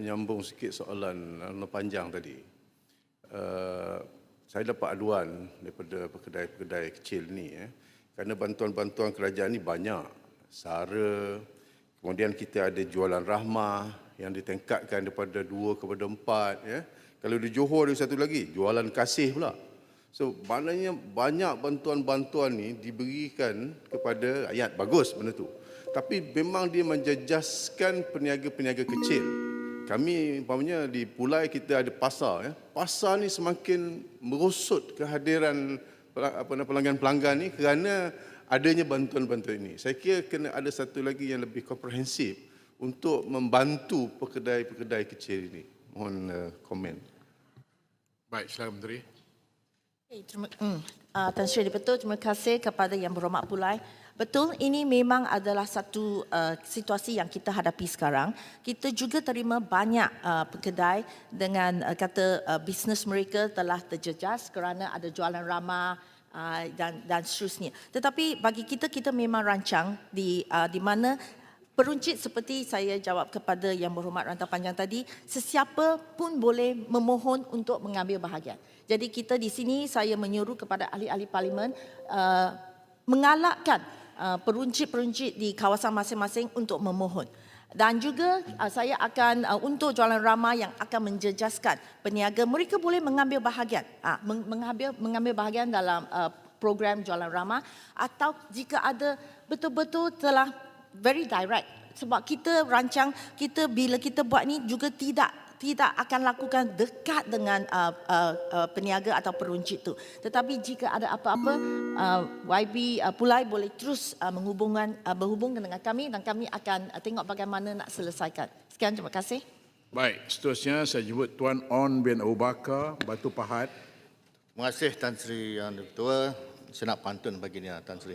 menyambung sikit soalan uh, panjang tadi. Uh, saya dapat aduan daripada kedai-kedai kecil ni eh, kerana bantuan-bantuan kerajaan ni banyak. Sara, kemudian kita ada jualan rahmah yang ditingkatkan daripada dua kepada empat. Ya. Kalau di Johor ada satu lagi, jualan kasih pula. So maknanya banyak bantuan-bantuan ni diberikan kepada rakyat. Bagus benda tu. Tapi memang dia menjejaskan peniaga-peniaga kecil. Kami umpamanya di Pulai kita ada pasar ya. Pasar ni semakin merosot kehadiran apa pelanggan-pelanggan ni kerana adanya bantuan-bantuan ini. Saya kira kena ada satu lagi yang lebih komprehensif untuk membantu pekedai-pekedai kecil ini. Mohon uh, komen. Baik, silakan Menteri. Okay, terima, hmm, uh, Tan Sri betul, terima kasih kepada Yang Berhormat Pulai. Betul, ini memang adalah satu uh, situasi yang kita hadapi sekarang. Kita juga terima banyak uh, pekedai dengan uh, kata uh, bisnes mereka telah terjejas kerana ada jualan ramah uh, dan dan seterusnya. Tetapi bagi kita kita memang rancang di uh, di mana Peruncit seperti saya jawab kepada Yang Berhormat Rantau Panjang tadi, sesiapa pun boleh memohon untuk mengambil bahagian. Jadi kita di sini saya menyuruh kepada ahli-ahli parlimen uh, mengalakkan uh, peruncit-peruncit di kawasan masing-masing untuk memohon. Dan juga uh, saya akan uh, untuk jualan ramah yang akan menjejaskan peniaga mereka boleh mengambil bahagian uh, mengambil mengambil bahagian dalam uh, program jualan ramah atau jika ada betul-betul telah very direct sebab kita rancang kita bila kita buat ni juga tidak tidak akan lakukan dekat dengan uh, uh, uh, peniaga atau peruncit tu tetapi jika ada apa-apa uh, YB uh, Pulai boleh terus uh, menghubungkan uh, berhubung dengan kami dan kami akan uh, tengok bagaimana nak selesaikan sekian terima kasih Baik, seterusnya saya jemput Tuan On bin Abu Bakar, Batu Pahat. Terima kasih Tan Sri Yang Ketua. Saya nak pantun pagi ni Tan Sri.